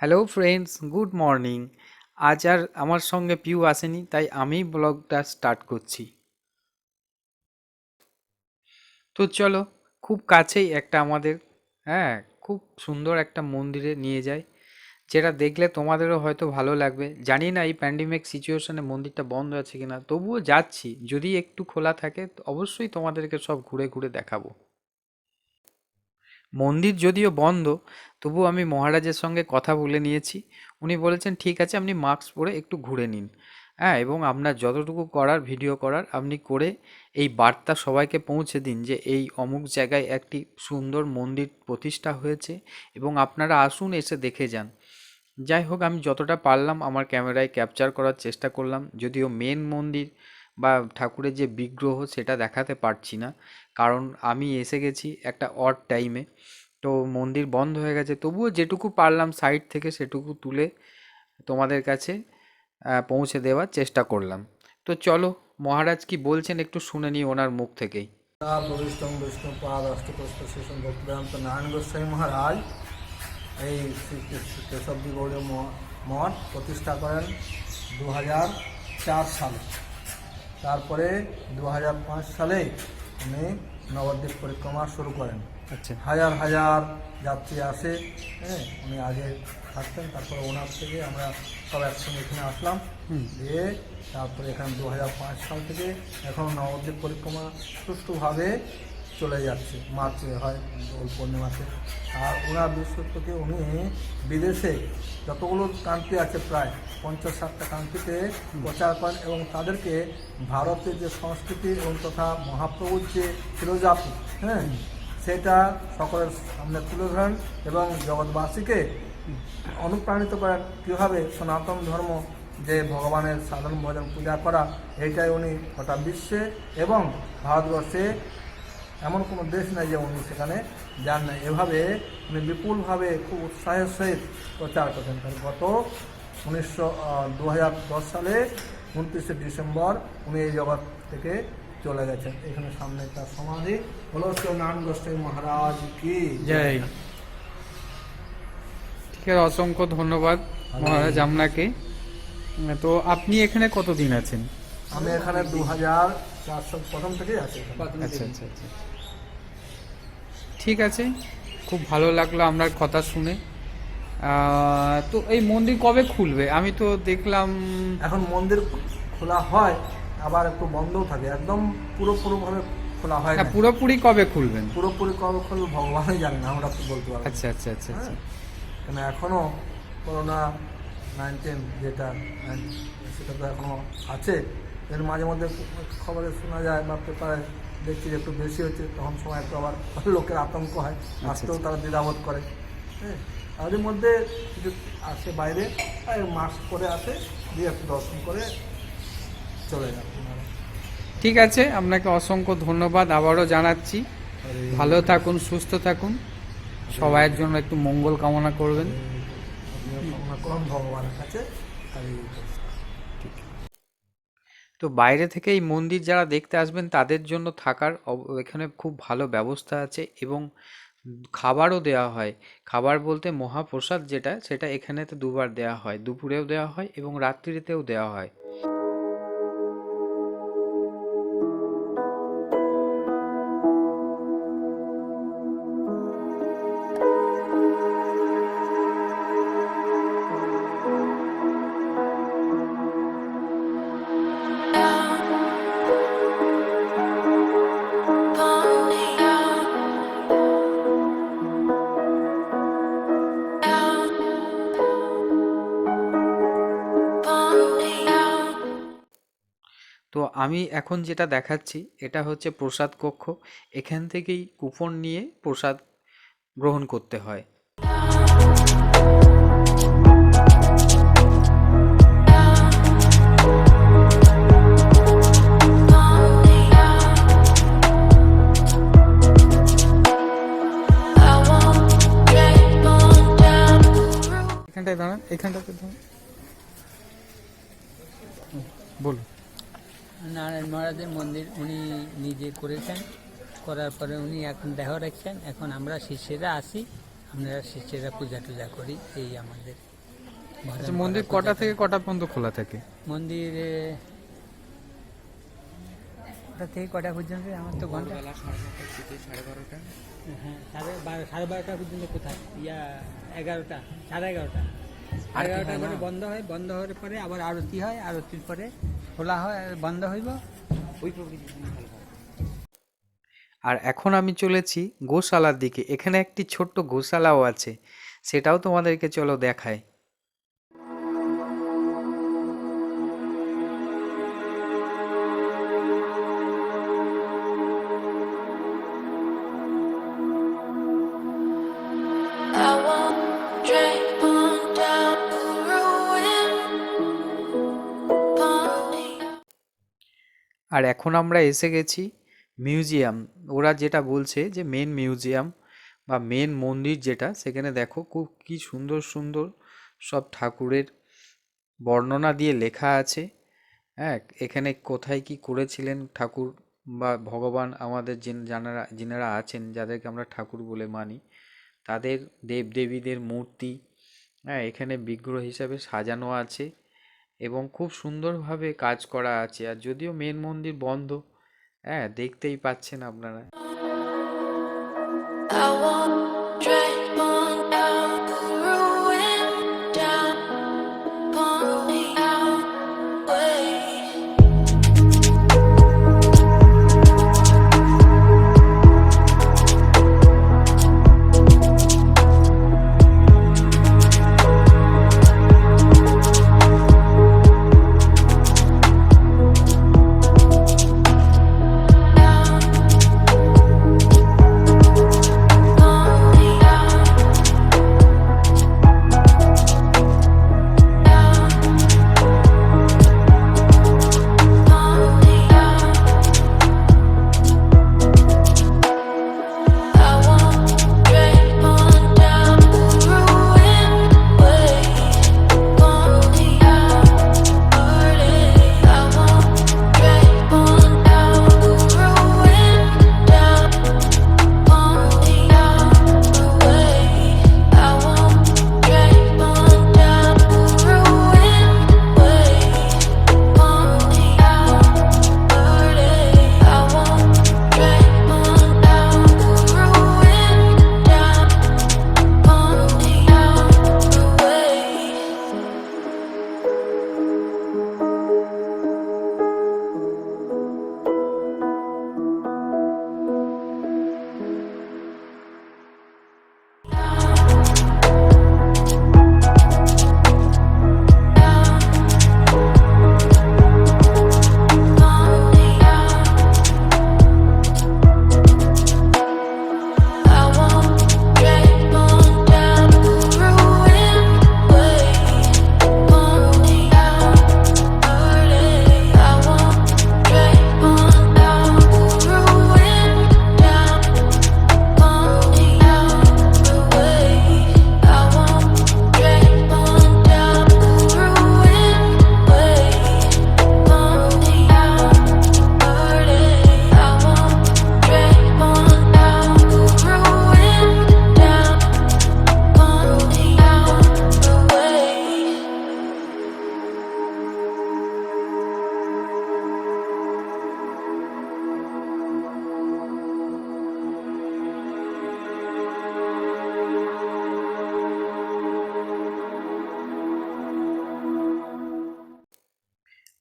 Hello friends good morning আজ আর আমার সঙ্গে পিউ আসেনি, তাই আমি ব্লগটা স্টার্ট করছি। তো চলো, খুব কাছেই একটা আমাদের হ্যাঁ খুব সুন্দর একটা মন্দিরে নিয়ে যাই, যেটা দেখলে তোমাদেরও হয়তো ভালো লাগবে। জানি না এই প্যান্ডেমিক সিচুয়েশনে মন্দিরটা বন্ধ আছে কিনা, তবুও যাচ্ছি। যদি একটু খোলা থাকে অবশ্যই তোমাদেরকে সব ঘুরে ঘুরে দেখাবো। মন্দির যদিও বন্ধ তবু আমি মহারাজের সঙ্গে কথা বলে নিয়েছি। উনি বলেছেন, ঠিক আছে, আপনি মাস্ক পরে একটু ঘুরে নিন। হ্যাঁ এবং আপনার যতটুকু করার, ভিডিও করার, আপনি করে এই বার্তা সবাইকে পৌঁছে দিন যে এই অমুক জায়গায় একটি সুন্দর মন্দির প্রতিষ্ঠা হয়েছে এবং আপনারা আসুন, এসে দেখে যান। যাই হোক, আমি যতটা পারলাম আমার ক্যামেরায় ক্যাপচার করার চেষ্টা করলাম, যদিও মেন মন্দির বা ঠাকুরের যে বিগ্রহ সেটা দেখাতে পারছি না। কারণ আমি এসে গেছি একটা অড টাইমে তো মন্দির বন্ধ হয়ে গেছে। তবুও যেটুকু পারলাম সাইড থেকে সেটুকু তুলে তোমাদের কাছে পৌঁছে দেওয়ার চেষ্টা করলাম। তো চলো, মহারাজ কি বলছেন একটু শুনে নিই ওনার মুখ থেকেই। নারায়ণ গোস্বামী মহারাজ, এই মঠ প্রতিষ্ঠা করেন দু হাজার চার সালে। তারপরে দু হাজার পাঁচ সালে উনি নবদ্বীপ পরিক্রমা শুরু করেন। আচ্ছা। হাজার হাজার যাত্রী আসে হ্যাঁ উনি আগে থাকতেন তারপরে ওনার থেকে আমরা সব একসঙ্গে এখানে আসলাম। দিয়ে তারপরে এখানে দু হাজার পাঁচ সাল থেকে এখন নবদ্বীপ পরিক্রমা সুষ্ঠুভাবে চলে যাচ্ছে মার্চে হয় দোল পূর্ণিমাতে। আর ওনার বিশ্বত্বকে উনি বিদেশে যতগুলো কান্ট্রি আছে প্রায় পঞ্চাশ ষাটটা কান্ট্রিতে প্রচার করেন এবং তাদেরকে ভারতের যে সংস্কৃতি এবং তথা মহাপ্রভুর যে ফিলোজাফি হ্যাঁ সেটা সকলের সামনে তুলে ধরেন এবং জগৎবাসীকে অনুপ্রাণিত করেন কীভাবে সনাতন ধর্ম যে ভগবানের সাধারণ ভজন পূজা করা এইটাই উনি গোটা বিশ্বে এবং ভারতবর্ষে এমন কোনো দেশ নাই যে উনি সেখানে যান না এভাবে উনি বিপুলভাবে খুব উৎসাহের সহিত প্রচার করছেন। তার গত উনিশশো দু সালে উনত্রিশে ডিসেম্বর উনি এই জগৎ থেকে চলে গেছেন। এখানে সামনে তার সমাধি। হলো নারায়ণ গোস্বামী মহারাজ কি? জয়। ঠিক আছে অসংখ্য ধন্যবাদ মহারাজ আপনাকে। তো আপনি এখানে কতদিন আছেন? আমি এখানে দু হাজার চারশো প্রথম থেকেই আছি এখানে। আচ্ছা আচ্ছা আচ্ছা। ঠিক আছে খুব ভালো লাগল আপনার কথা শুনে। তো এই মন্দির কবে খুলবে? আমি তো দেখলাম এখন মন্দির খোলা হয় আবার একটু বন্ধও থাকে। একদম পুরোপুরিভাবে খোলা হয় না। হ্যাঁ পুরোপুরি কবে খুলবেন? পুরোপুরি কবে খুলবে ভগবানই জানে না আমরা তো বলতে পারব আচ্ছা আচ্ছা আচ্ছা আচ্ছা। হ্যাঁ। কেন এখনও করোনা নাইনটিন যেটা সেটা তো এখনও আছে। এর মাঝে মধ্যে খবরে শোনা যায় বা পেপারে দেখছি যে একটু বেশি হচ্ছে তখন সময় একটু আবার লোকের আতঙ্ক হয় আসতেও তারা দ্বিধাবোধ করে। হ্যাঁ তাদের মধ্যে কিছু আসে বাইরে মাস্ক পরে আসে দিয়ে একটু দর্শন করে চলে যায় ঠিক আছে আপনাকে অসংখ্য ধন্যবাদ আবারও জানাচ্ছি। ভালো থাকুন সুস্থ থাকুন। সবাইয়ের জন্য একটু মঙ্গল কামনা করবেন। কামনা করুন ভগবানের কাছে। তো বাইরে থেকে এই মন্দির যারা দেখতে আসবেন, তাদের জন্য থাকার এখানে খুব ভালো ব্যবস্থা আছে এবং খাবারও দেওয়া হয়। খাবার বলতে মহাপ্রসাদ যেটা, সেটা এখানেতে দুবার দেওয়া হয়। দুপুরেও দেওয়া হয় এবং রাত্রিতেও দেওয়া হয়। আমি এখন যেটা দেখাচ্ছি, এটা হচ্ছে প্রসাদ কক্ষ। এখান থেকেই কুপন নিয়ে প্রসাদ গ্রহণ করতে হয়। এখানটায় দাঁড়ান, এখানটাতে দাঁড়ান। বলুন। নারায়ণ মহারাজের মন্দির উনি নিজে করেছেন করার পরে উনি এখন দেহ রাখছেন। এখন আমরা শিষ্যেরা আসি আমরা শিষ্যেরা পূজা টুজা করি এই আমাদের আচ্ছা মন্দির কটা থেকে কটা পর্যন্ত খোলা থাকে? মন্দিরে ওটা থেকে কটা পর্যন্ত? আমার তো ঘণ্টা। হ্যাঁ সাড়ে বারো সাড়ে বারোটা পর্যন্ত কোথায়? ইয়া এগারোটা সাড়ে এগারোটা। সাড়ে এগারোটা করে বন্ধ হয় বন্ধ হওয়ার পরে আবার আরতি হয় আরতির পরে খোলা হয় আর বন্ধ হইব? ওই আর এখন আমি চলেছি গোশালার দিকে। এখানে একটি ছোট্ট গোশালাও আছে। সেটাও তোমাদেরকে চলো দেখায় আর এখন আমরা এসে গেছি মিউজিয়াম। ওরা যেটা বলছে যে মেন মিউজিয়াম বা মেন মন্দির যেটা, সেখানে দেখো খুব কি সুন্দর সুন্দর সব ঠাকুরের বর্ণনা দিয়ে লেখা আছে। হ্যাঁ এখানে কোথায় কি করেছিলেন ঠাকুর বা ভগবান আমাদের যারা যিনারা আছেন, যাদেরকে আমরা ঠাকুর বলে মানি, তাদের দেবদেবীদের মূর্তি হ্যাঁ এখানে বিগ্রহ হিসাবে সাজানো আছে। এবং খুব সুন্দরভাবে কাজ করা আছে। আর যদিও মেন মন্দির বন্ধ হ্যাঁ দেখতেই পাচ্ছেন আপনারা।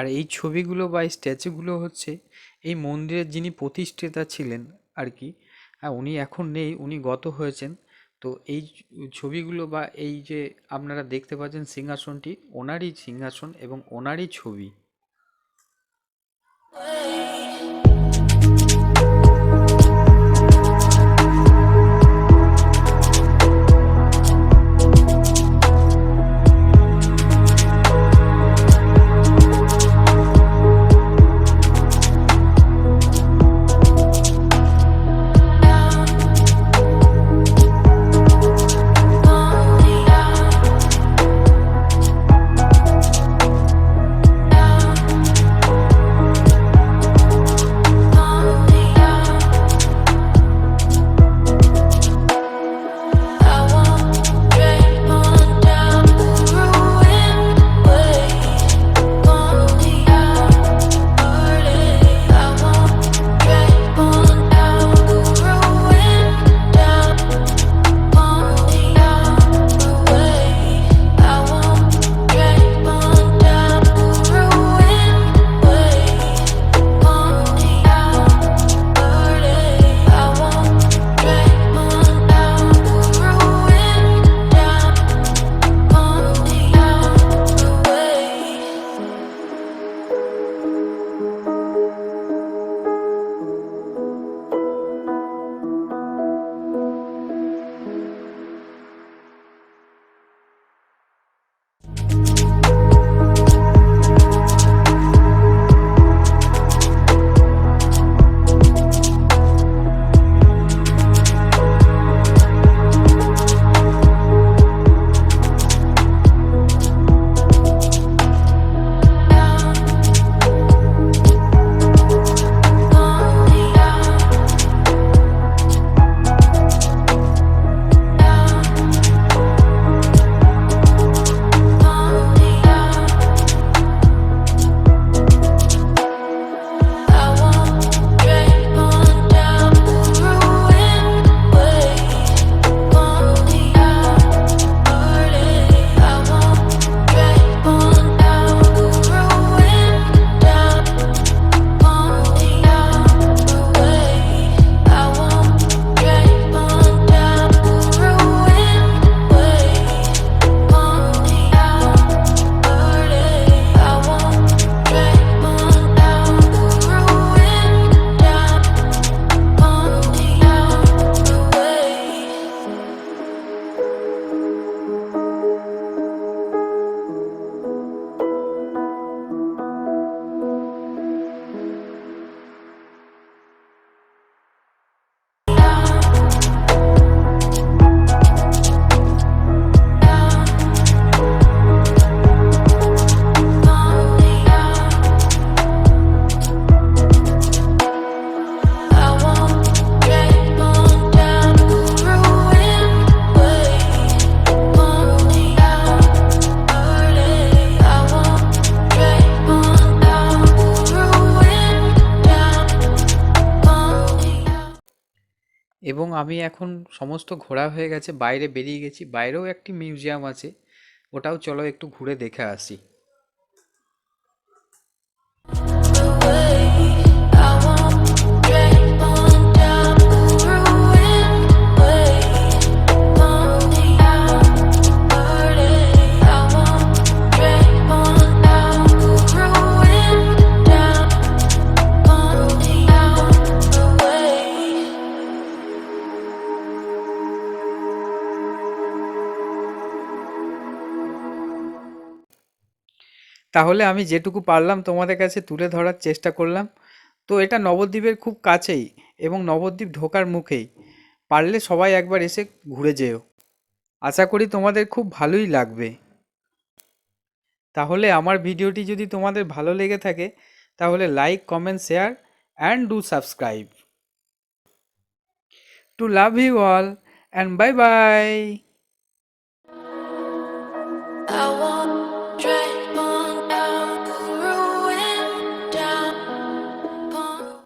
আর এই ছবিগুলো বা এই স্ট্যাচুগুলো হচ্ছে এই মন্দিরের যিনি প্রতিষ্ঠাতা ছিলেন আর কি হ্যাঁ উনি এখন নেই, উনি গত হয়েছেন। তো এই ছবিগুলো বা এই যে আপনারা দেখতে পাচ্ছেন সিংহাসনটি, ওনারই সিংহাসন এবং ওনারই ছবি। এবং আমি এখন সমস্ত ঘোরা হয়ে গেছে, বাইরে বেরিয়ে গেছি, বাইরেও একটি মিউজিয়াম আছে, ওটাও চলো একটু ঘুরে দেখে আসি। তাহলে আমি যেটুকু পারলাম তোমাদের কাছে তুলে ধরার চেষ্টা করলাম। তো এটা নবদ্বীপের খুব কাছেই এবং নবদ্বীপ ঢোকার মুখেই। পারলে সবাই একবার এসে ঘুরে যেও। আশা করি তোমাদের খুব ভালোই লাগবে। তাহলে আমার ভিডিওটি যদি তোমাদের ভালো লেগে থাকে, তাহলে like, comment, share and do subscribe to love you all and bye bye